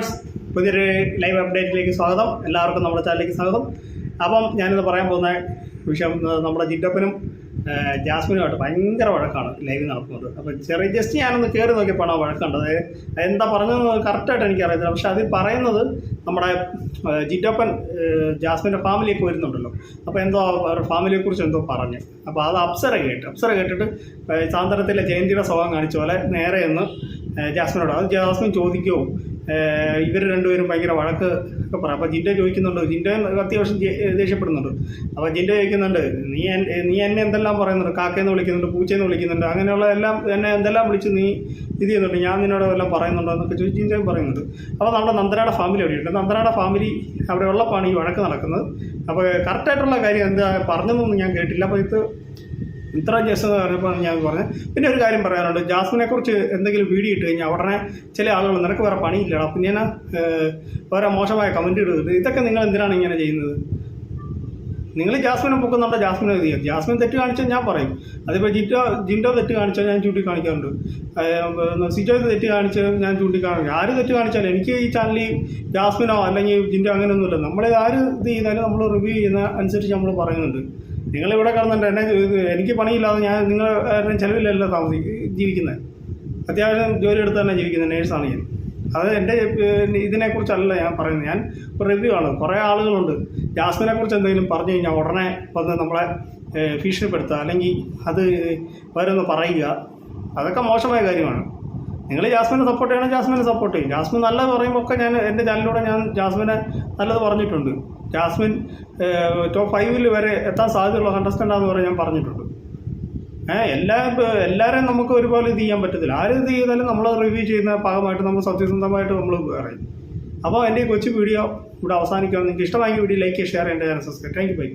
Viewers പുതിയൊരു live അപ്ഡേറ്റിലേക്ക് സ്വാഗതം. എല്ലാവർക്കും നമ്മുടെ ചാനലിലേക്ക് സ്വാഗതം. അപ്പം ഞാനിന്ന് പറയാൻ പോകുന്ന വിഷയം നമ്മുടെ ജിറ്റപ്പനും ഏഹ്, ജാസ്മിനുമായിട്ട് ഭയങ്കര വഴക്കാണ് ലൈവ് നടക്കുന്നത്. അപ്പം ചെറിയ ജസ്റ്റ് ഞാനൊന്ന് കയറി നോക്കിയപ്പോഴാണ് ആ വഴക്കുണ്ടത് എന്താ പറഞ്ഞതെന്ന് കറക്റ്റായിട്ട് എനിക്കറിയത്തില്ല. പക്ഷെ അതിൽ പറയുന്നത് നമ്മുടെ ജിറ്റപ്പൻ ജാസ്മിന്റെ ഫാമിലിയൊക്കെ വരുന്നുണ്ടല്ലോ. അപ്പോൾ എന്തോ അവരുടെ ഫാമിലിയെക്കുറിച്ച് എന്തോ പറഞ്ഞു. അപ്പോൾ അത് അപ്സര കേട്ട് അപ്സര കേട്ടിട്ട് സാന്ദ്രത്തിലെ ജയന്തിയുടെ സ്വഭാവം കാണിച്ച പോലെ നേരെ ഒന്ന് ജാസ്മിനോട് അത് ജാസ്മിൻ ചോദിക്കുമോ ഇവർ രണ്ടുപേരും ഭയങ്കര വഴക്ക് ഒക്കെ പറയാം. അപ്പോൾ ജിന്റെ ചോദിക്കുന്നുണ്ട്. ജിന്റെ അത്യാവശ്യം ദേഷ്യപ്പെടുന്നുണ്ട്. അപ്പോൾ ജിന്റെ ചോദിക്കുന്നുണ്ട് നീ നീ എന്നെ എന്തെല്ലാം പറയുന്നുണ്ട്? കാക്കയെന്ന് വിളിക്കുന്നുണ്ട് പൂച്ചയെന്ന് വിളിക്കുന്നുണ്ട് അങ്ങനെയുള്ള എല്ലാം എന്നെ എന്തെല്ലാം വിളിച്ച് നീ ഇത് ചെയ്യുന്നുണ്ട്? ഞാൻ നിന്നോട് എല്ലാം പറയുന്നുണ്ടോ? എന്നൊക്കെ ചോദിച്ച് ജിൻഡോയും പറയുന്നുണ്ട്. അപ്പോൾ നമ്മുടെ നന്ദനയുടെ ഫാമിലി അവിടെയുണ്ട് നന്ദനയുടെ ഫാമിലി അവിടെ ഉള്ളപ്പോഴാണ് ഈ വഴക്ക് നടക്കുന്നത്. അപ്പോൾ കറക്റ്റായിട്ടുള്ള കാര്യം എന്താ പറഞ്ഞതൊന്നും ഞാൻ കേട്ടില്ല. അപ്പോൾ ഇത് ഇത്ര ജസ്റ്റ് പറഞ്ഞപ്പോൾ ഞാൻ പറഞ്ഞത് പിന്നെ ഒരു കാര്യം പറയാനുണ്ട്. ജാസ്മിനെ കുറിച്ച് എന്തെങ്കിലും വീഡിയോ ഇട്ട് കഴിഞ്ഞാൽ ഉടനെ ചില ആളുകൾ നിനക്ക് വേറെ പണിയില്ലടാ പിന്നെ വേറെ മോശമായ കമന്റ് ഇടുന്നത്? ഇതൊക്കെ നിങ്ങൾ എന്തിനാണ് ഇങ്ങനെ ചെയ്യുന്നത്? നിങ്ങൾ ജാസ്മിനെ പൊക്കുന്നുണ്ടോ ജാസ്മിനെ ഇത് ചെയ്യും ജാസ്മിൻ തെറ്റ് കാണിച്ചാൽ ഞാൻ പറയും. അതിപ്പോൾ ജിറ്റോ ജിൻഡോ തെറ്റ് കാണിച്ചാൽ ഞാൻ ചൂണ്ടി കാണിക്കാറുണ്ട് ഏഹ് സിജോ തെറ്റ് കാണിച്ചാൽ ഞാൻ ചൂണ്ടി കാണിക്കും ആര് തെറ്റ് കാണിച്ചാലും എനിക്ക് ഈ ചാനലിൽ ജാസ്മിനോ അല്ലെങ്കിൽ ജിൻഡോ അങ്ങനെയൊന്നുമില്ല. നമ്മളെ ആര് ഇത് ചെയ്താലും നമ്മൾ റിവ്യൂ ചെയ്യുന്ന അനുസരിച്ച് നമ്മൾ പറയുന്നുണ്ട്. നിങ്ങളിവിടെ കിടന്നിട്ട് എന്നെ എനിക്ക് പണിയില്ലാതെ ഞാൻ നിങ്ങൾ ചിലവില്ലല്ലോ താമസി ജീവിക്കുന്നത് അത്യാവശ്യം ജോലി എടുത്ത് തന്നെ ജീവിക്കുന്നത് നേഴ്സാണ് ഞാൻ. അത് എന്റെ ഇതിനെക്കുറിച്ചല്ല ഞാൻ പറയുന്നത്. ഞാൻ ഒരു റിവ്യൂ ആണ്. കുറേ ആളുകളുണ്ട്. ജാസ്മിനെക്കുറിച്ച് എന്തെങ്കിലും പറഞ്ഞു കഴിഞ്ഞാൽ ഉടനെ വന്ന് നമ്മളെ ഭീഷണിപ്പെടുത്തുക. അല്ലെങ്കിൽ അത് അവരൊന്ന് പറയുക. അതൊക്കെ മോശമായ കാര്യമാണ്. നിങ്ങൾ ജാസ്മിനെ സപ്പോർട്ട് ചെയ്യണം ജാസ്മിനെ സപ്പോർട്ട് ചെയ്യും. ജാസ്മിൻ നല്ലത് പറയുമ്പോൾ ഒക്കെ ഞാൻ എന്റെ ചാനലിലൂടെ ഞാൻ ജാസ്മിനെ നല്ലത് പറഞ്ഞിട്ടുണ്ട്. ജാസ്മിൻ ടോപ്പ് ഫൈവിൽ വരെ എത്താൻ സാധ്യതയുള്ള കണ്ടസ്റ്റന്റാന്ന് വരെ ഞാൻ പറഞ്ഞിട്ടുണ്ട്. ഏഹ് എല്ലാ എല്ലാവരെയും നമുക്ക് ഒരുപോലെ ഇത് ചെയ്യാൻ പറ്റത്തില്ല. ആരും ഇത് ചെയ്താലും നമ്മൾ റിവ്യൂ ചെയ്യുന്ന ഭാഗമായിട്ട് നമ്മൾ സത്യസന്ധമായിട്ട് നമ്മൾ പറയും. അപ്പോൾ എന്റെ കൊച്ചു വീഡിയോ ഇവിടെ അവസാനിക്കുകയാണ്. നിങ്ങൾക്ക് ഇഷ്ടമായി വീഡിയോ ലൈക്ക് ഷെയർ ചെയ്യേണ്ട channel subscribe thank you bye